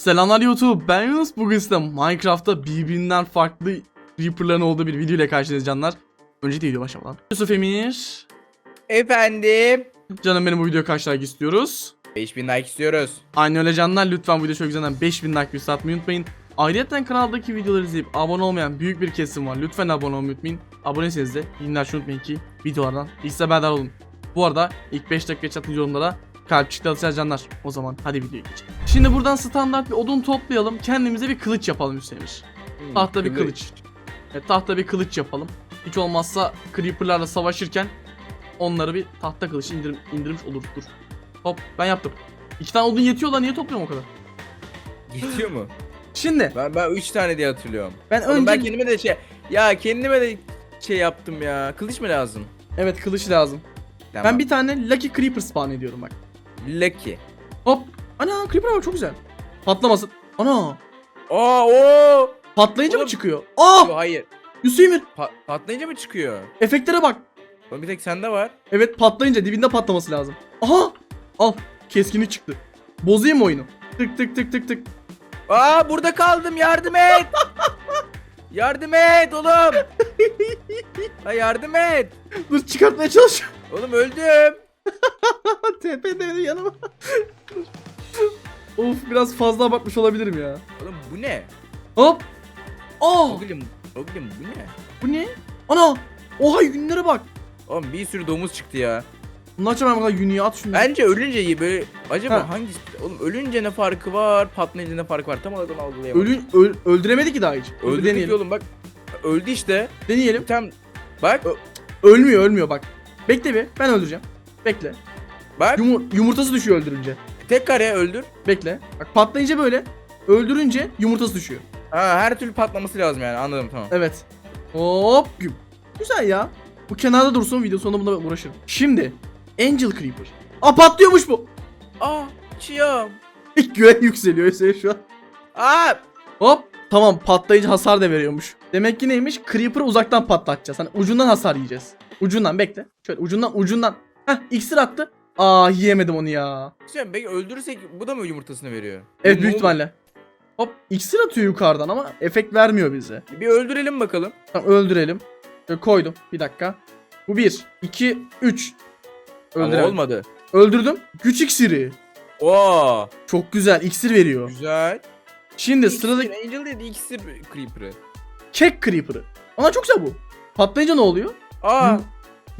Selamlar YouTube, ben Yunus. Bugün size Minecraft'ta birbirinden farklı Creeper'ların olduğu bir video ile karşınızdayız canlar. Önce video başlamadan. Yusuf Emir. Efendim. Canım benim bu videoya kaç like istiyoruz? 5000 like istiyoruz. Aynı öyle canlar lütfen bu video çok güzelden 5000 like bir atmayı unutmayın. Ayrıca kanaldaki videoları izleyip abone olmayan büyük bir kesim var. Lütfen abone olmayı unutmayın. Aboneyseniz de açmayı unutmayın ki videolardan ilk haberdar olun. Bu arada ilk 5 dakika çatın yorumlara kalpçikle atacağız canlar. O zaman hadi videoya geçelim. Şimdi buradan standart bir odun toplayalım. Kendimize bir kılıç yapalım Hüseyin. Tahta bir kılıç. Evet, tahta bir kılıç yapalım. Hiç olmazsa creeperlarla savaşırken onları bir tahta kılıç indirim, indirmiş oluruz. Dur. Hop ben yaptım. İki tane odun yetiyor lan niye topluyorum o kadar? Yetiyor mu? Şimdi Ben ben 3 tane diye hatırlıyorum. ben Oğlum önce ben kendime de şey ya kendime de şey yaptım ya. Kılıç mı lazım? evet kılıç lazım. Tamam. Ben bir tane Lucky Creeper spawn ediyorum bak. Lucky. Hop. Ana Creeper var çok güzel. Patlamasın. Ana. Aa o. Patlayınca mı Oğlum- çıkıyor? Aa! Hayır. Hüseyin Pa- patlayınca mı çıkıyor? efektlere bak. Oğlum bir tek sende var. Evet patlayınca dibinde patlaması lazım. Aha! Al. Keskinlik çıktı. Bozayım mı oyunu? Tık tık tık tık tık. Aa burada kaldım yardım et. yardım et oğlum. Ha yardım et. Dur çıkartmaya çalışıyorum. Oğlum öldüm. TP'de yanıma. of biraz fazla abartmış olabilirim ya. Oğlum bu ne? Hop. Aa! Oğlum, oğlum bu ne? Bu ne? Ana! Oha yünlere bak. Oğlum bir sürü domuz çıktı ya. Bunlar açamam kadar yünüye at şunu. Bence ölünce iyi böyle acaba Ha. hangisi oğlum ölünce ne farkı var patlayınca ne farkı var tam olarak onu algılayamadım. Ölü, öl, öldüremedi ki daha hiç. Dur, Öldürdük deneyelim. oğlum bak öldü işte. Deneyelim. Tam bak Ölmüyor ölmüyor bak. Bekle bir ben öldüreceğim. Bekle. bak Yumur- yumurtası düşüyor öldürünce. tek kare öldür. Bekle. Bak patlayınca böyle. Öldürünce yumurtası düşüyor. Ha her türlü patlaması lazım yani anladım tamam. Evet. Hop güm. Güzel ya. Bu kenarda dursun video sonunda buna uğraşırım. Şimdi Angel Creeper. Aa patlıyormuş bu. Aa çiğam. İlk güven yükseliyor Hüseyin şu an. Aa Hop. Tamam patlayınca hasar da veriyormuş. Demek ki neymiş? Creeper'ı uzaktan patlatacağız. Hani ucundan hasar yiyeceğiz. Ucundan bekle. Şöyle ucundan ucundan. Heh iksir attı. Aa yiyemedim onu ya. sen belki öldürürsek bu da mı yumurtasını veriyor? Evet Bu büyük ihtimalle. Hop iksir atıyor yukarıdan ama efekt vermiyor bize. Bir öldürelim bakalım. Tamam öldürelim. Şöyle koydum. Bir dakika. Bu bir, iki, üç. Ama Öldürelim. olmadı. Öldürdüm. Güç iksiri. Oo Çok güzel. iksir veriyor. güzel. Şimdi İksir, sıradaki Angel dedi iksir creeper'ı. kek creeper'ı. Ana çok güzel bu. Patlayınca ne oluyor? Aa Yum-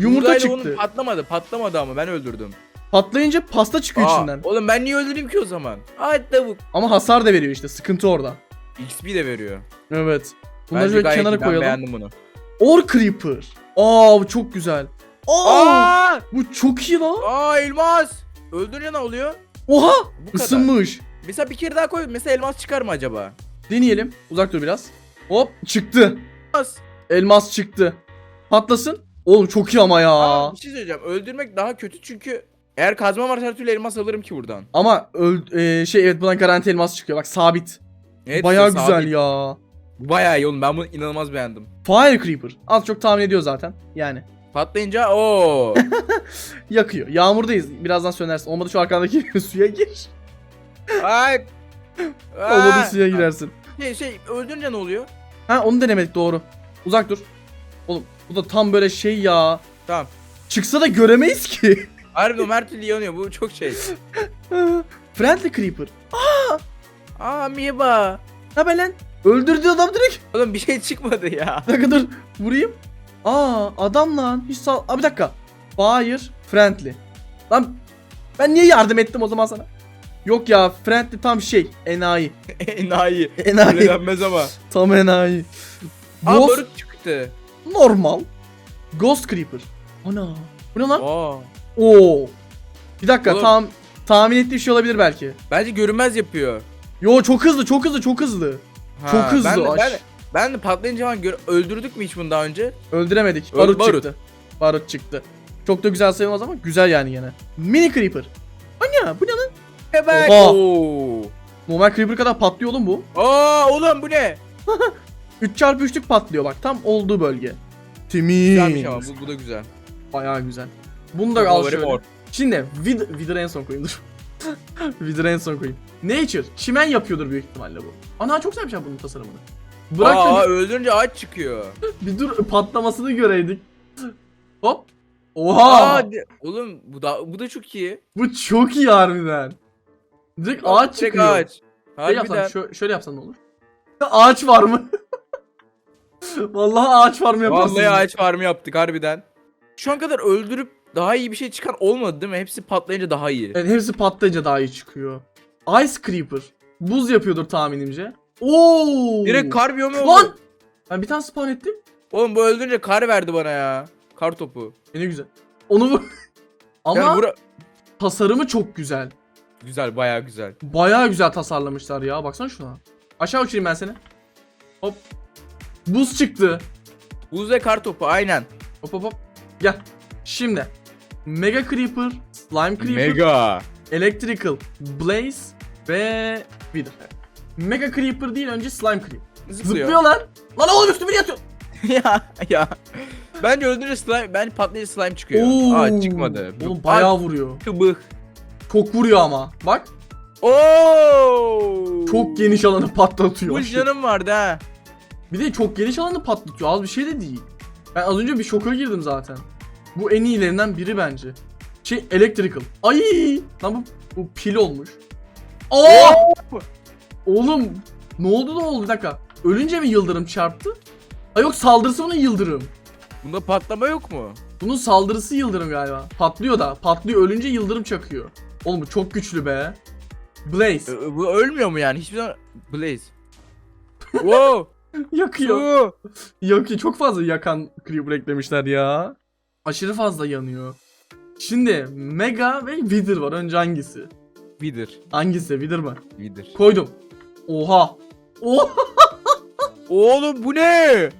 Yumurta buğdayla onun çıktı. patlamadı patlamadı ama ben öldürdüm. Patlayınca pasta çıkıyor Aa, içinden. Oğlum ben niye öldüreyim ki o zaman? Ay tavuk. Ama hasar da veriyor işte. Sıkıntı orada. XP de veriyor. Evet. Bunları Bence şöyle gayet kenara iyi, ben koyalım. beğendim bunu. Or creeper. Aa bu çok güzel. Aa, Aa! bu çok iyi lan. Aa elmas. Öldürünce ne oluyor? Oha! Bu kadar. Mesela bir kere daha koy. Mesela elmas çıkar mı acaba? Deneyelim. Uzak dur biraz. Hop çıktı. Elmas. Elmas çıktı. Patlasın. Oğlum çok iyi ama ya. Aa, bir şey söyleyeceğim. Öldürmek daha kötü çünkü eğer kazma varsa her türlü elmas alırım ki buradan. Ama öl e, şey evet buradan garanti elmas çıkıyor. Bak sabit. Evet, Bayağı işte güzel sabit. ya. Bayağı iyi oğlum. Ben bunu inanılmaz beğendim. Fire Creeper. Az çok tahmin ediyor zaten. Yani. Patlayınca o. Yakıyor. Yağmurdayız. Birazdan sönersin. Olmadı şu arkandaki suya gir. Ay. Olmadı suya girersin. Şey, şey öldürünce ne oluyor? Ha onu denemedik doğru. Uzak dur. Oğlum bu da tam böyle şey ya. Tamam. Çıksa da göremeyiz ki. Harbiden o her türlü yanıyor. Bu çok şey. Friendly Creeper. Aa Miba. Ne haber lan? Öldürdü adam direkt. Oğlum bir şey çıkmadı ya. Bir dakika dur. Vurayım. Aa adam lan. Hiç sağ... Aa bir dakika. Fire friendly. Lan ben niye yardım ettim o zaman sana? Yok ya friendly tam şey. Enayi. Enayi. Öyle Enayi. denmez ama. tam enayi. Aa Ghost barut çıktı. Normal. Ghost Creeper. Ana. Bu ne lan? Aa. Oo. Bir dakika Oğlum. tam tahmin ettiğim şey olabilir belki. Bence görünmez yapıyor. Yo çok hızlı çok hızlı çok hızlı. Ha, Çok hızlı, Ben de, aş- ben, de- ben de patlayınca falan gör- öldürdük mü hiç bunu daha önce? Öldüremedik. Öl- Barut, barut. çıktı. Barut çıktı. Çok da güzel sayılmaz ama güzel yani yine. Mini Creeper. Ana bu ne lan? Evet. Oha. Oo. Normal Creeper kadar patlıyor oğlum bu. Aa oğlum bu ne? 3 çarpı 3'lük patlıyor bak tam olduğu bölge. Temiz. Güzelmiş ama bu, bu da güzel. Bayağı güzel. Bunu da al şöyle. Şimdi vid Wither'ı en son koyayım dur. Wither'ı en son koyayım. Nature. Çimen yapıyordur büyük ihtimalle bu. Ana çok sevmiş bunun tasarımını. Bırak Aa öldürünce ağaç çıkıyor. bir dur patlamasını göreydik. Hop. Oha. Aa, oğlum bu da bu da çok iyi. Bu çok iyi harbiden. Direkt ağaç Direkt çıkıyor. ağaç. Şey yapsan, Harbiden. şö- şöyle yapsan ne olur? Ağaç var mı? Vallahi ağaç var mı yaparsın? Vallahi ağaç farmı yaptık harbiden. Şu an kadar öldürüp daha iyi bir şey çıkan olmadı değil mi? Hepsi patlayınca daha iyi. Evet, hepsi patlayınca daha iyi çıkıyor. Ice Creeper. Buz yapıyordur tahminimce. Oo! Direkt kar biyomu oldu. Lan! Ben bir tane spawn ettim. Oğlum bu öldürünce kar verdi bana ya. Kar topu. E ne güzel. Onu vur. Ama Yani bura... tasarımı çok güzel. Güzel bayağı güzel. Bayağı güzel tasarlamışlar ya. Baksana şuna. Aşağı uçurayım ben seni. Hop. Buz çıktı. Buz ve kar topu aynen. Hop hop hop. Gel. Şimdi. Mega Creeper, Slime Creeper, Mega. Electrical, Blaze ve Wither. Mega Creeper değil önce Slime Creeper. Zıplıyor. Zıplıyorlar. Lan oğlum üstüme yatıyor. ya ya. Bence öldürünce slime, bence patlayınca slime çıkıyor. Oo. Aa çıkmadı. Oğlum bayağı vuruyor. Kıbık. Çok vuruyor ama. Bak. Oo. Çok geniş alanı patlatıyor. Full canım vardı ha. Bir de çok geniş alanı patlatıyor. Az bir şey de değil. Ben az önce bir şoka girdim zaten. Bu en iyilerinden biri bence. Şey electrical. Ay! Lan bu, bu pil olmuş. Aa! Oğlum ne oldu da oldu bir dakika. Ölünce mi yıldırım çarptı? Ha yok saldırısı bunun yıldırım. Bunda patlama yok mu? Bunun saldırısı yıldırım galiba. Patlıyor da. Patlıyor ölünce yıldırım çakıyor. Oğlum bu çok güçlü be. Blaze. Ö- Bu ölmüyor mu yani? Hiçbir zaman... Blaze. wow. Yakıyor. Su. Yakıyor. Çok fazla yakan creeper eklemişler ya. Aşırı fazla yanıyor. Şimdi Mega ve Wither var. Önce hangisi? Wither. Hangisi? Wither mı? Wither. Koydum. Oha. Oha. Oğlum bu ne?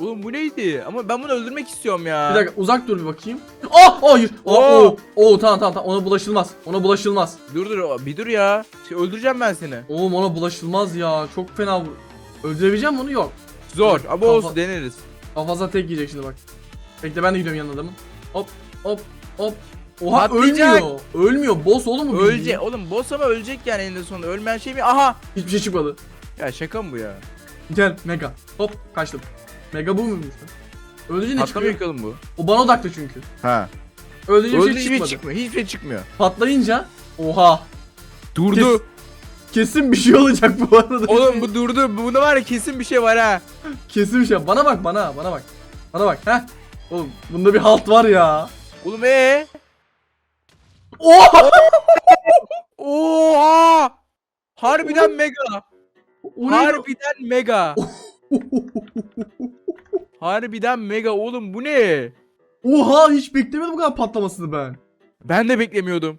Oğlum bu neydi? Ama ben bunu öldürmek istiyorum ya. Bir dakika uzak dur bir bakayım. Ah hayır. Aa, Oo. Oo. Oo tamam tamam tamam. Ona bulaşılmaz. Ona bulaşılmaz. Dur dur bir dur ya. Şey, öldüreceğim ben seni. Oğlum ona bulaşılmaz ya. Çok fena vur. Öldürebileceğim onu yok. Zor ama kafa- olsun deneriz. Kafasına tek yiyecek şimdi bak. Bekle ben de gidiyorum yanına adamın. Hop hop hop. Oha Patlayacak. ölmüyor. Ölmüyor. Boss oğlum bu. bildiğin. Ölecek. Oğlum boss ama ölecek yani eninde sonunda. Ölmeyen şey mi? Aha. Hiçbir şey çıkmadı. Ya şaka mı bu ya? Gel mega. Hop kaçtım. Mega bu muymuş? lan? Öldürünce ne çıkıyor? Patlamıyor ki oğlum bu. O bana odaklı çünkü. Ha. Öldürünce bir Öldü şey hiçbir şey çıkmadı. çıkmıyor. Hiçbir şey çıkmıyor. Patlayınca oha. Durdu. Kesin bir şey olacak bu arada. Oğlum bu durdu. Bunda var ya kesin bir şey var ha. Kesin bir şey. Bana bak bana bana bak. Bana bak. Heh. Oğlum bunda bir halt var ya. Oğlum ee? Oha! Oha! Harbiden mega. Harbiden mega. Harbiden mega oğlum bu ne? Oha hiç beklemedim bu kadar patlamasını ben. Ben de beklemiyordum.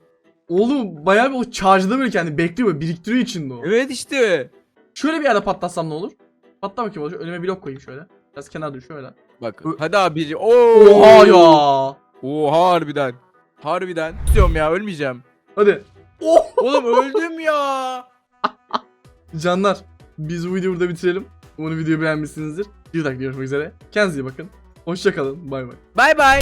Oğlum bayağı bir o charge'da böyle kendi bekliyor böyle biriktiriyor içinde o. Evet işte. Şöyle bir yerde patlatsam ne olur? Patla bakayım olacak. Önüme blok koyayım şöyle. Biraz kenara dur şöyle. Bak Ö- hadi abici. Oo. Oha ya. Oha harbiden. Harbiden. İstiyorum ya ölmeyeceğim. Hadi. Oh. Oğlum öldüm ya. Canlar biz bu videoyu burada bitirelim. Umarım videoyu beğenmişsinizdir. Bir dakika görüşmek üzere. Kendinize iyi bakın. Hoşçakalın. Bay bay. Bay bay.